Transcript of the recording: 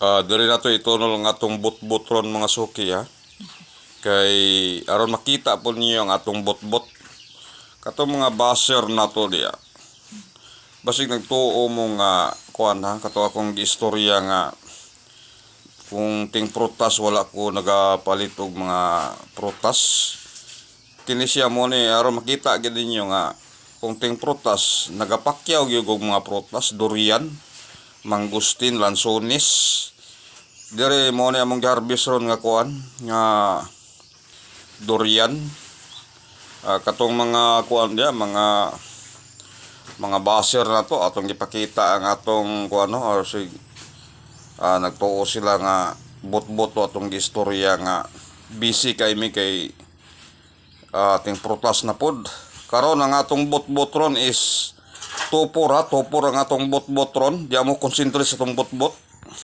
Ah, diri na to itunol nga atong bot-bot ron mga suki ha. Kay aron makita po niyo ang atong bot-bot. Kato mga baser na to diya. Basig nagtuo mo nga kuan ha, kato akong giistorya nga kung ting prutas wala ko nagapalit og mga prutas. Kini siya mo ni aron makita gid ninyo nga kung ting prutas nagapakyaw gyud og mga prutas durian, mangustin, lansones. Dire mo ni among garbis ron nga kuan nga durian. Ah, katong mga kuan dia mga mga baser na to atong gipakita ang atong kuan no or sig ah, nagtuo sila nga bot-bot to atong gistorya nga busy kay mi kay ah, ating prutas na pod. Karon ang atong bot-bot ron is tupor ha, tupor ang atong bot-bot ron. Di mo concentrate sa atong bot-bot.